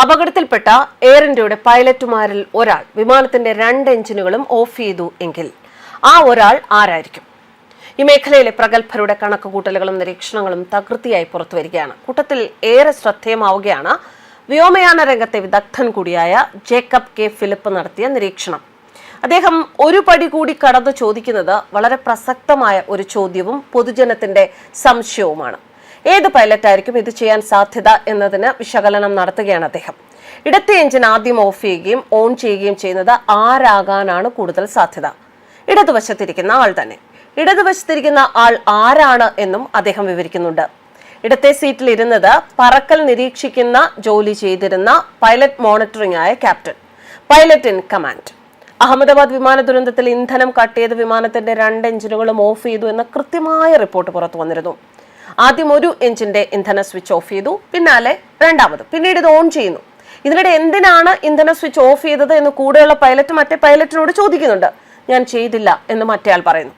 അപകടത്തിൽപ്പെട്ട എയർ ഇന്ത്യയുടെ പൈലറ്റുമാരിൽ ഒരാൾ വിമാനത്തിന്റെ രണ്ട് എഞ്ചിനുകളും ഓഫ് ചെയ്തു എങ്കിൽ ആ ഒരാൾ ആരായിരിക്കും? ഈ മേഖലയിലെ പ്രഗത്ഭരുടെ കണക്കുകൂട്ടലുകളും നിരീക്ഷണങ്ങളും തകൃതിയായി പുറത്തുവരികയാണ് കൂട്ടത്തിൽ ഏറെ ശ്രദ്ധേയമാവുകയാണ് വ്യോമയാന രംഗത്തെ വിദഗ്ധൻ കൂടിയായ ജേക്കബ് കെ. ഫിലിപ്പ് നടത്തിയ നിരീക്ഷണം. അദ്ദേഹം ഒരു പടി കൂടി കടന്നു ചോദിക്കുന്നത് വളരെ പ്രസക്തമായ ഒരു ചോദ്യവും പൊതുജനത്തിന്റെ സംശയവുമാണ്. ഏത് പൈലറ്റായിരിക്കും ഇത് ചെയ്യാൻ സാധ്യത എന്നതിന് വിശകലനം നടത്തുകയാണ് അദ്ദേഹം. ഇടത്തെ എഞ്ചിൻ ആദ്യം ഓഫ് ചെയ്യുകയും ഓൺ ചെയ്യുകയും ചെയ്യുന്നത് ആരാകാനാണ് കൂടുതൽ സാധ്യത. ഇടതുവശത്തിരിക്കുന്ന ആൾ തന്നെ. ഇടതുവശത്തിരിക്കുന്ന ആൾ ആരാണ് എന്നും അദ്ദേഹം വിവരിക്കുന്നുണ്ട്. ഇടത്തെ സീറ്റിൽ ഇരുന്നത് പറക്കൽ നിരീക്ഷിക്കുന്ന ജോലി ചെയ്തിരുന്ന പൈലറ്റ് മോണിറ്ററിംഗ് ആയ captain pilot in command. Ahmedabad വിമാന ദുരന്തത്തിൽ ഇന്ധനം കട്ടിയത് വിമാനത്തിന്റെ രണ്ട് എഞ്ചിനുകളും ഓഫ് ചെയ്തു എന്ന കൃത്യമായ റിപ്പോർട്ട് പുറത്തു വന്നിരുന്നു. ആദ്യം ഒരു എഞ്ചിന്റെ ഇന്ധന സ്വിച്ച് ഓഫ് ചെയ്തു പിന്നാലെ രണ്ടാമത്. പിന്നീട് ഇത് ഓൺ ചെയ്യുന്നു. ഇതിനിടെ എന്തിനാണ് ഇന്ധന സ്വിച്ച് ഓഫ് ചെയ്തത് എന്ന് കൂടെയുള്ള പൈലറ്റ് മറ്റേ പൈലറ്റിനോട് ചോദിക്കുന്നുണ്ട്. ഞാൻ ചെയ്തില്ല എന്ന് മറ്റേയാൾ പറയുന്നു.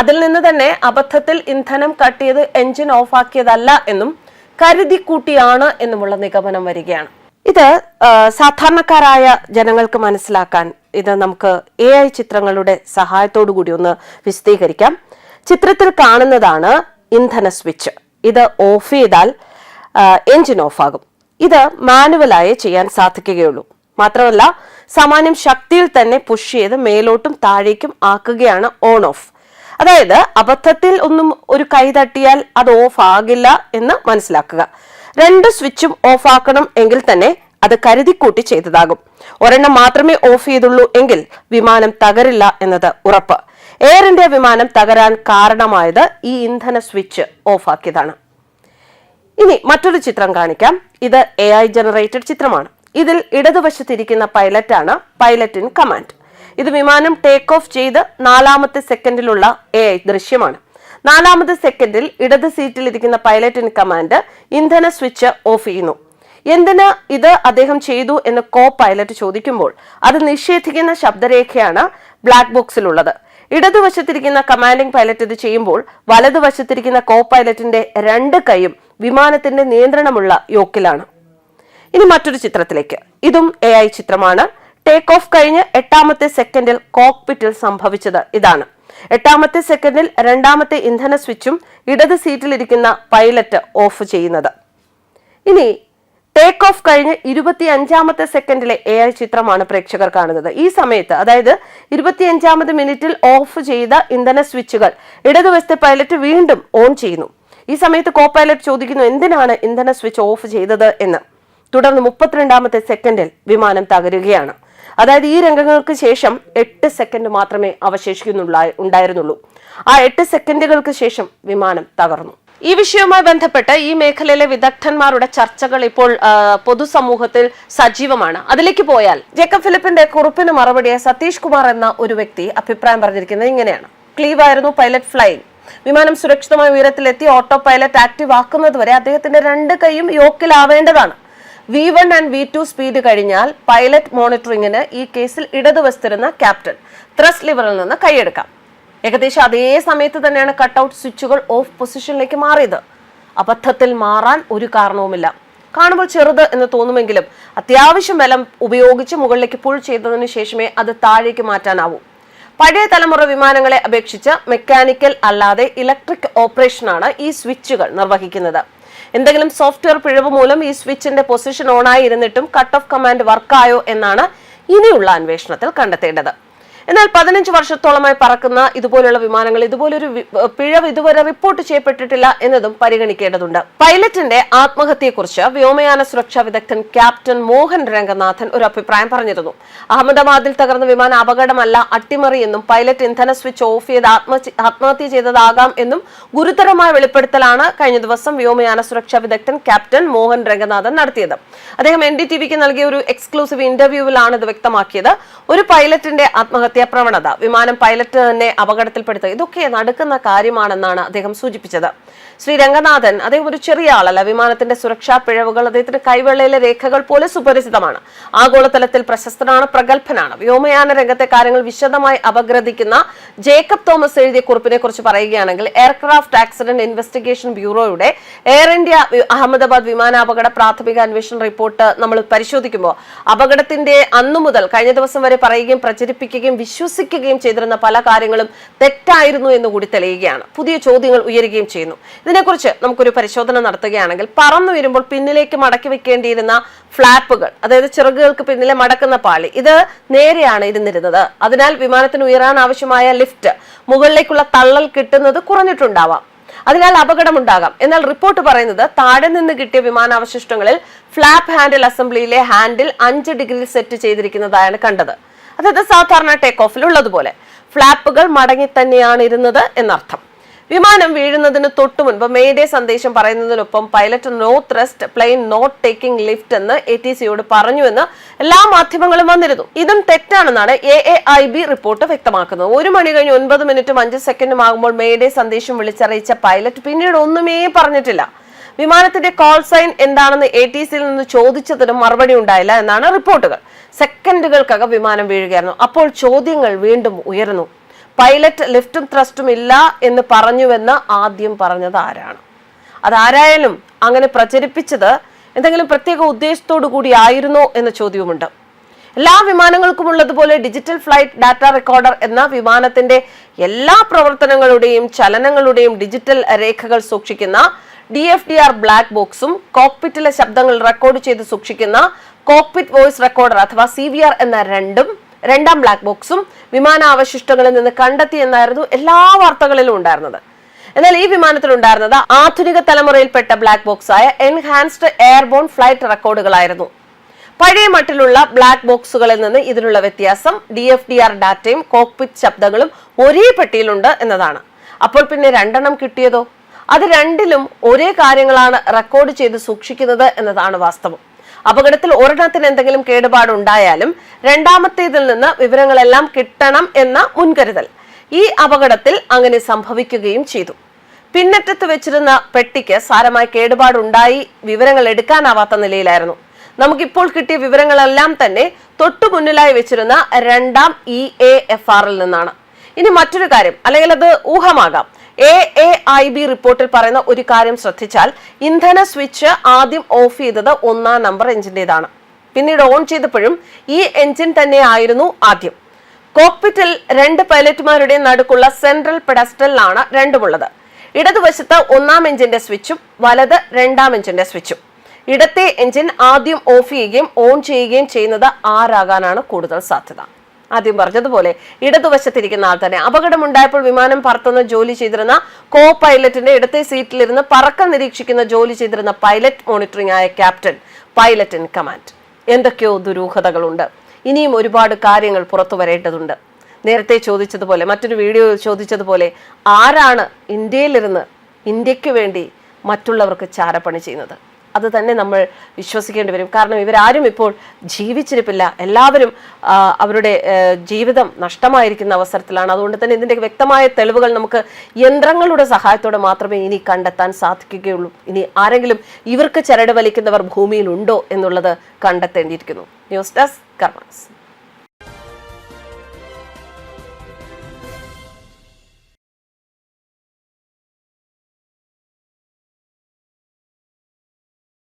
അതിൽ നിന്ന് തന്നെ അബദ്ധത്തിൽ ഇന്ധനം കട്ടിയത് എഞ്ചിൻ ഓഫാക്കിയതല്ല എന്നും കരുതി കൂട്ടിയാണ് എന്നുമുള്ള നിഗമനം വരികയാണ്. ഇത് സാധാരണക്കാരായ ജനങ്ങൾക്ക് മനസ്സിലാക്കാൻ ഇത് നമുക്ക് എ ഐ ചിത്രങ്ങളുടെ സഹായത്തോടു കൂടി ഒന്ന് വിശദീകരിക്കാം. ചിത്രത്തിൽ കാണുന്നതാണ് ഇന്ധന സ്വിച്ച്. ഇത് ഓഫ് ചെയ്താൽ എഞ്ചിൻ ഓഫാകും ഇത് മാനുവലായി ചെയ്യാൻ സാധിക്കുകയുള്ളൂ. മാത്രമല്ല സാമാന്യം ശക്തിയിൽ തന്നെ പുഷ് ചെയ്ത് മേലോട്ടും താഴേക്കും ആക്കുകയാണ് ഓൺ ഓഫ് അതായത് അബദ്ധത്തിൽ ഒന്നും ഒരു കൈ തട്ടിയാൽ അത് ഓഫ് ആകില്ല എന്ന് മനസ്സിലാക്കുക. രണ്ട് സ്വിച്ചും ഓഫ് ആക്കണം എങ്കിൽ തന്നെ അത് കരുതിക്കൂട്ടി ചെയ്തതാകും. ഒരെണ്ണം മാത്രമേ ഓഫ് ചെയ്തുള്ളൂ എങ്കിൽ വിമാനം തകരില്ല എന്നത് ഉറപ്പ്. എയർ ഇന്ത്യ വിമാനം തകരാൻ കാരണമായത് ഈ ഇന്ധന സ്വിച്ച് ഓഫാക്കിയതാണ്. ഇനി മറ്റൊരു ചിത്രം കാണിക്കാം. ഇത് എ ഐ ജനറേറ്റഡ് ചിത്രമാണ്. ഇതിൽ ഇടതുവശത്തിരിക്കുന്ന പൈലറ്റാണ് പൈലറ്റ് ഇൻ കമാൻഡ് ഇത് വിമാനം ടേക്ക് ഓഫ് ചെയ്ത് നാലാമത്തെ സെക്കൻഡിലുള്ള എ ഐ ദൃശ്യമാണ്. നാലാമത്തെ സെക്കൻഡിൽ ഇടത് സീറ്റിൽ ഇരിക്കുന്ന പൈലറ്റ് ഇൻ കമാൻഡ് ഇന്ധന സ്വിച്ച് ഓഫ് ചെയ്യുന്നു. എന്തിന് ഇത് അദ്ദേഹം ചെയ്തു എന്ന് കോ പൈലറ്റ് ചോദിക്കുമ്പോൾ അത് നിഷേധിക്കുന്ന ശബ്ദരേഖയാണ് ബ്ലാക്ക് ബോക്സിലുള്ളത് ഇടതുവശത്തിരിക്കുന്ന കമാൻഡിംഗ് പൈലറ്റ് ഇത് ചെയ്യുമ്പോൾ വലതുവശത്തിരിക്കുന്ന കോ പൈലറ്റിന്റെ രണ്ട് കൈയും വിമാനത്തിന്റെ നിയന്ത്രണമുള്ള യോക്കിലാണ്. ഇനി മറ്റൊരു ചിത്രത്തിലേക്ക്. ഇതും എ ഐ ചിത്രമാണ്. ടേക്ക് ഓഫ് കഴിഞ്ഞ് എട്ടാമത്തെ സെക്കൻഡിൽ കോക്പിറ്റിൽ സംഭവിച്ചത് ഇതാണ്. എട്ടാമത്തെ സെക്കൻഡിൽ രണ്ടാമത്തെ ഇന്ധന സ്വിച്ചും ഇടത് സീറ്റിലിരിക്കുന്ന പൈലറ്റ് ഓഫ് ചെയ്യുന്നത്. ഇനി ടേക്ക് ഓഫ് കഴിഞ്ഞ് ഇരുപത്തി അഞ്ചാമത്തെ സെക്കൻഡിലെ എ ഐ ചിത്രമാണ് പ്രേക്ഷകർ കാണുന്നത്. ഈ സമയത്ത് അതായത് ഇരുപത്തി അഞ്ചാമത് മിനിറ്റിൽ ഓഫ് ചെയ്ത ഇന്ധന സ്വിച്ചുകൾ ഇടതുവശത്തെ പൈലറ്റ് വീണ്ടും ഓൺ ചെയ്യുന്നു. ഈ സമയത്ത് കോ പൈലറ്റ് ചോദിക്കുന്നു എന്തിനാണ് ഇന്ധന സ്വിച്ച് ഓഫ് ചെയ്തത് എന്ന്. തുടർന്ന് മുപ്പത്തിരണ്ടാമത്തെ സെക്കൻഡിൽ വിമാനം തകരുകയാണ്. അതായത് ഈ രംഗങ്ങൾക്ക് ശേഷം എട്ട് സെക്കൻഡ് മാത്രമേ അവശേഷിക്കുന്നുള്ള ഉണ്ടായിരുന്നുള്ളൂ. ആ എട്ട് സെക്കൻഡുകൾക്ക് ശേഷം വിമാനം തകർന്നു. ഈ വിഷയവുമായി ബന്ധപ്പെട്ട് ഈ മേഖലയിലെ വിദഗ്ധന്മാരുടെ ചർച്ചകൾ ഇപ്പോൾ പൊതുസമൂഹത്തിൽ സജീവമാണ്. അതിലേക്ക് പോയാൽ ജേക്കബ് ഫിലിപ്പിന്റെ കുറിപ്പിന് മറുപടിയെ സതീഷ് കുമാർ എന്ന ഒരു വ്യക്തി അഭിപ്രായം പറഞ്ഞിരിക്കുന്നത് ഇങ്ങനെയാണ്. ക്ലീവ് ആയിരുന്നു പൈലറ്റ് ഫ്ലൈ വിമാനം സുരക്ഷിതമായ ഉയരത്തിലെത്തി ഓട്ടോ പൈലറ്റ് ആക്റ്റീവ് ആക്കുന്നത് വരെ അദ്ദേഹത്തിന്റെ രണ്ട് കൈയും യോക്കിലാവേണ്ടതാണ്. V one and V two speed കഴിഞ്ഞാൽ പൈലറ്റ് മോണിറ്ററിംഗിന് ഈ കേസിൽ ഇടതുവസ്തിരുന്ന ക്യാപ്റ്റൻ ത്രസ് ലിവറിൽ നിന്ന് കൈയെടുക്കാം. ഏകദേശം അതേ സമയത്ത് തന്നെയാണ് കട്ടൗട്ട് സ്വിച്ചുകൾ ഓഫ് പൊസിഷനിലേക്ക് മാറിയത്. അബദ്ധത്തിൽ മാറാൻ ഒരു കാരണവുമില്ല. കാണുമ്പോൾ ചെറുത് എന്ന് തോന്നുമെങ്കിലും അത്യാവശ്യം ബലം ഉപയോഗിച്ച് മുകളിലേക്ക് പുൾ ചെയ്തതിനു ശേഷമേ അത് താഴേക്ക് മാറ്റാനാവൂ. പഴയ തലമുറ വിമാനങ്ങളെ അപേക്ഷിച്ച് മെക്കാനിക്കൽ അല്ലാതെ ഇലക്ട്രിക് ഓപ്പറേഷനാണ് ഈ സ്വിച്ചുകൾ നിർവഹിക്കുന്നത്. എന്തെങ്കിലും സോഫ്റ്റ്വെയർ പിഴവ് മൂലം ഈ സ്വിച്ചിന്റെ പൊസിഷൻ ഓൺ ആയി ഇരുന്നിട്ടും കട്ട് ഓഫ് കമാൻഡ് വർക്കായോ എന്നാണ് ഇനിയുള്ള അന്വേഷണത്തിൽ കണ്ടെത്തേണ്ടത്. എന്നാൽ പതിനഞ്ച് വർഷത്തോളമായി പറക്കുന്ന ഇതുപോലുള്ള വിമാനങ്ങൾ ഇതുപോലൊരു പിഴവ് ഇതുവരെ റിപ്പോർട്ട് ചെയ്യപ്പെട്ടിട്ടില്ല എന്നതും പരിഗണിക്കേണ്ടതുണ്ട്. പൈലറ്റിന്റെ ആത്മഹത്യയെക്കുറിച്ച് വ്യോമയാന സുരക്ഷാ വിദഗ്ധൻ ക്യാപ്റ്റൻ മോഹൻ രംഗനാഥൻ ഒരു അഭിപ്രായം പറഞ്ഞിരുന്നു. അഹമ്മദാബാദിൽ തകർന്ന വിമാന അപകടമല്ല അട്ടിമറി എന്നും പൈലറ്റ് ഇന്ധന സ്വിച്ച് ഓഫ് ചെയ്ത് ആത്മഹത്യ ചെയ്തതാകാം എന്നും ഗുരുതരമായ വെളിപ്പെടുത്തലാണ് കഴിഞ്ഞ ദിവസം വ്യോമയാന സുരക്ഷാ വിദഗ്ധൻ ക്യാപ്റ്റൻ മോഹൻ രംഗനാഥൻ നടത്തിയത്. അദ്ദേഹം എൻ ഡി നൽകിയ ഒരു എക്സ്ക്ലൂസീവ് ഇന്റർവ്യൂവിലാണ് ഇത് വ്യക്തമാക്കിയത്. ഒരു പൈലറ്റിന്റെ ആത്മഹത്യ ആത്മഹത്യാ പ്രവണത വിമാനം പൈലറ്റ് തന്നെ അപകടത്തിൽപ്പെടുത്തുക ഇതൊക്കെ നടക്കുന്ന കാര്യമാണെന്നാണ് അദ്ദേഹം സൂചിപ്പിച്ചത്. ശ്രീ രംഗനാഥൻ അദ്ദേഹം ഒരു ചെറിയ ആളല്ല. വിമാനത്തിന്റെ സുരക്ഷാ പിഴവുകൾ അദ്ദേഹത്തിന്റെ കൈവെള്ളയിലെ രേഖകൾ പോലെ സുപരിചിതമാണ്. ആഗോളതലത്തിൽ പ്രശസ്തനാണ് പ്രഗത്ഭനാണ്. വ്യോമയാന രംഗത്തെ കാര്യങ്ങൾ വിശദമായി അപഗ്രഥിക്കുന്ന ജേക്കബ് തോമസ് എഴുതിയ കുറിപ്പിനെ കുറിച്ച് പറയുകയാണെങ്കിൽ എയർക്രാഫ്റ്റ് ആക്സിഡന്റ് ഇൻവെസ്റ്റിഗേഷൻ ബ്യൂറോയുടെ എയർ ഇന്ത്യ അഹമ്മദാബാദ് വിമാനാപകട പ്രാഥമിക അന്വേഷണ റിപ്പോർട്ട് നമ്മൾ പരിശോധിക്കുമ്പോൾ അപകടത്തിന്റെ അന്നു മുതൽ കഴിഞ്ഞ ദിവസം വരെ പറയുകയും പ്രചരിപ്പിക്കുകയും വിശ്വസിക്കുകയും ചെയ്തിരുന്ന പല കാര്യങ്ങളും തെറ്റായിരുന്നു എന്ന് കൂടി തെളിയുകയാണ്. പുതിയ ചോദ്യങ്ങൾ ഉയരുകയും ചെയ്യുന്നു. ഇതിനെക്കുറിച്ച് നമുക്കൊരു പരിശോധന നടത്തുകയാണെങ്കിൽ പറന്നു വരുമ്പോൾ പിന്നിലേക്ക് മടക്കി വെക്കേണ്ടിയിരുന്ന ഫ്ലാപ്പുകൾ അതായത് ചിറകുകൾക്ക് പിന്നിലെ മടക്കുന്ന പാളി ഇത് നേരെയാണ് ഇരുന്നിരുന്നത്. അതിനാൽ വിമാനത്തിന് ഉയരാൻ ആവശ്യമായ ലിഫ്റ്റ് മുകളിലേക്കുള്ള തള്ളൽ കിട്ടുന്നത് കുറഞ്ഞിട്ടുണ്ടാവാം. അതിനാൽ അപകടമുണ്ടാകാം. എന്നാൽ റിപ്പോർട്ട് പറയുന്നത് താഴെ നിന്ന് കിട്ടിയ വിമാനാവശിഷ്ടങ്ങളിൽ ഫ്ലാപ്പ് ഹാൻഡിൽ അസംബ്ലിയിലെ ഹാൻഡിൽ അഞ്ച് ഡിഗ്രി സെറ്റ് ചെയ്തിരിക്കുന്നതായാണ് കണ്ടത്. അതായത് സാധാരണ ടേക്ക് ഓഫിൽ ഉള്ളതുപോലെ. ഫ്ലാപ്പുകൾ മടങ്ങി തന്നെയാണ് ഇരുന്നത് എന്നർത്ഥം. വിമാനം വീഴുന്നതിന് തൊട്ടു മുൻപ് മേഡേ സന്ദേശം പറയുന്നതിനൊപ്പം pilot no thrust plane not taking lift എന്ന് എ ടി സിയോട് പറഞ്ഞുവെന്ന് എല്ലാ മാധ്യമങ്ങളും വന്നിരുന്നു. ഇതും തെറ്റാണെന്നാണ് A A I B report വ്യക്തമാക്കുന്നത്. ഒരു മണി കഴിഞ്ഞ് ഒൻപത് മിനിറ്റും അഞ്ച് സെക്കൻഡും ആകുമ്പോൾ മേഡേ സന്ദേശം വിളിച്ചറിയിച്ച പൈലറ്റ് പിന്നീട് ഒന്നുമേ പറഞ്ഞിട്ടില്ല. വിമാനത്തിന്റെ കോൾ സൈൻ എന്താണെന്ന് എ ടി സിയിൽ നിന്ന് ചോദിച്ചതിനും മറുപടി ഉണ്ടായില്ല എന്നാണ് റിപ്പോർട്ടുകൾ. സെക്കൻഡുകൾക്കകം വിമാനം വീഴുകയായിരുന്നു. അപ്പോൾ ചോദ്യങ്ങൾ വീണ്ടും ഉയരുന്നു. പൈലറ്റ് ലിഫ്റ്റും ത്രസ്റ്റും ഇല്ല എന്ന് പറഞ്ഞുവെന്ന് ആദ്യം പറഞ്ഞത് ആരാണ്? അതാരായാലും അങ്ങനെ പ്രചരിപ്പിച്ചത് എന്തെങ്കിലും പ്രത്യേക ഉദ്ദേശത്തോടു കൂടി ആയിരുന്നോ എന്ന ചോദ്യവുമുണ്ട്. എല്ലാ വിമാനങ്ങൾക്കും ഉള്ളതുപോലെ ഡിജിറ്റൽ ഫ്ലൈറ്റ് ഡാറ്റ റെക്കോർഡർ എന്ന വിമാനത്തിന്റെ എല്ലാ പ്രവർത്തനങ്ങളുടെയും ചലനങ്ങളുടെയും ഡിജിറ്റൽ രേഖകൾ സൂക്ഷിക്കുന്ന D F D R black ബോക്സും കോക്പിറ്റിലെ ശബ്ദങ്ങൾ റെക്കോർഡ് ചെയ്ത് സൂക്ഷിക്കുന്ന കോക്പിറ്റ് വോയിസ് റെക്കോർഡർ അഥവാ സി വി ആർ എന്ന രണ്ടും രണ്ടാം ബ്ലാക്ക് ബോക്സും വിമാനാവശിഷ്ടങ്ങളിൽ നിന്ന് കണ്ടെത്തി എന്നായിരുന്നു എല്ലാ വാർത്തകളിലും ഉണ്ടായിരുന്നത്. എന്നാൽ ഈ വിമാനത്തിൽ ഉണ്ടായിരുന്നത് ആധുനിക തലമുറയിൽപ്പെട്ട ബ്ലാക്ക് ബോക്സ് ആയ എൻഹാൻസ്ഡ് എയർബോൺ ഫ്ലൈറ്റ് റെക്കോർഡുകളായിരുന്നു പഴയ മട്ടിലുള്ള ബ്ലാക്ക് ബോക്സുകളിൽ നിന്ന് ഇതിനുള്ള വ്യത്യാസം ഡി എഫ് ഡി ആർ ഡാറ്റയും കോക്പിറ്റ് ശബ്ദങ്ങളും ഒരേ പെട്ടിയിലുണ്ട് എന്നതാണ്. അപ്പോൾ പിന്നെ രണ്ടെണ്ണം കിട്ടിയതോ? അത് രണ്ടിലും ഒരേ കാര്യങ്ങളാണ് റെക്കോർഡ് ചെയ്ത് സൂക്ഷിക്കുന്നത് എന്നതാണ് വാസ്തവം. അപകടത്തിൽ ഒരെണ്ണത്തിന് എന്തെങ്കിലും കേടുപാടുണ്ടായാലും രണ്ടാമത്തേതിൽ നിന്ന് വിവരങ്ങളെല്ലാം കിട്ടണം എന്ന മുൻകരുതൽ ഈ അപകടത്തിൽ അങ്ങനെ സംഭവിക്കുകയും ചെയ്തു. പിന്നറ്റത്ത് വെച്ചിരുന്ന പെട്ടിക്ക് സാരമായ കേടുപാടുണ്ടായി വിവരങ്ങൾ എടുക്കാനാവാത്ത നിലയിലായിരുന്നു. നമുക്കിപ്പോൾ കിട്ടിയ വിവരങ്ങളെല്ലാം തന്നെ തൊട്ടു മുന്നിലായി വെച്ചിരുന്ന രണ്ടാം ഇ എ എഫ് ആറിൽ നിന്നാണ്. ഇനി മറ്റൊരു കാര്യം അല്ലെങ്കിൽ അത് ഊഹമാകാം. എ എ ഐ ബി റിപ്പോർട്ടിൽ പറയുന്ന ഒരു കാര്യം ശ്രദ്ധിച്ചാൽ ഇന്ധന സ്വിച്ച് ആദ്യം ഓഫ് ചെയ്തത് ഒന്നാം നമ്പർ എഞ്ചിന്റെതാണ്. പിന്നീട് ഓൺ ചെയ്തപ്പോഴും ഈ എഞ്ചിൻ തന്നെയായിരുന്നു ആദ്യം. കോക്പിറ്റിൽ രണ്ട് പൈലറ്റുമാരുടെ നടുക്കുള്ള സെൻട്രൽ പെഡസ്റ്റലിലാണ് രണ്ടുമുള്ളത്. ഇടതുവശത്ത് ഒന്നാം എഞ്ചിന്റെ സ്വിച്ചും വലത് രണ്ടാം എഞ്ചിന്റെ സ്വിച്ചും. ഇടത്തെ എഞ്ചിൻ ആദ്യം ഓഫ് ചെയ്യുകയും ഓൺ ചെയ്യുകയും ചെയ്യുന്നത് ആരാകാനാണ് കൂടുതൽ സാധ്യത. ആദ്യം പറഞ്ഞതുപോലെ ഇടതുവശത്തിരിക്കുന്ന ആൾ തന്നെ. അപകടമുണ്ടായപ്പോൾ വിമാനം പറത്തുന്ന ജോലി ചെയ്തിരുന്ന കോ പൈലറ്റിന്റെ ഇടത്തെ സീറ്റിലിരുന്ന് പറക്കം നിരീക്ഷിക്കുന്ന ജോലി ചെയ്തിരുന്ന പൈലറ്റ് മോണിറ്ററിംഗ് ആയ ക്യാപ്റ്റൻ പൈലറ്റ് ഇൻ കമാൻഡ് എന്തൊക്കെയോ ദുരൂഹതകളുണ്ട്. ഇനിയും ഒരുപാട് കാര്യങ്ങൾ പുറത്തു വരേണ്ടതുണ്ട്. നേരത്തെ ചോദിച്ചതുപോലെ മറ്റൊരു വീഡിയോ ചോദിച്ചതുപോലെ ആരാണ് ഇന്ത്യയിലിരുന്ന് ഇന്ത്യയ്ക്ക് വേണ്ടി മറ്റുള്ളവർക്ക് ചാരപ്പണി ചെയ്യുന്നത്? അത് തന്നെ നമ്മൾ വിശ്വസിക്കേണ്ടി വരും. കാരണം ഇവരാരും ഇപ്പോൾ ജീവിച്ചിരിപ്പില്ല. എല്ലാവരും അവരുടെ ജീവിതം നഷ്ടമായിരിക്കുന്ന അവസരത്തിലാണ്. അതുകൊണ്ട് തന്നെ ഇതിന്റെ വ്യക്തമായ തെളിവുകൾ നമുക്ക് യന്ത്രങ്ങളുടെ സഹായത്തോടെ മാത്രമേ ഇനി കണ്ടെത്താൻ സാധിക്കുകയുള്ളൂ. ഇനി ആരെങ്കിലും ഇവർക്ക് ചരട് വലിക്കുന്നവർ ഭൂമിയിലുണ്ടോ എന്നുള്ളത് കണ്ടെത്തേണ്ടിയിരിക്കുന്നു. News desk karmas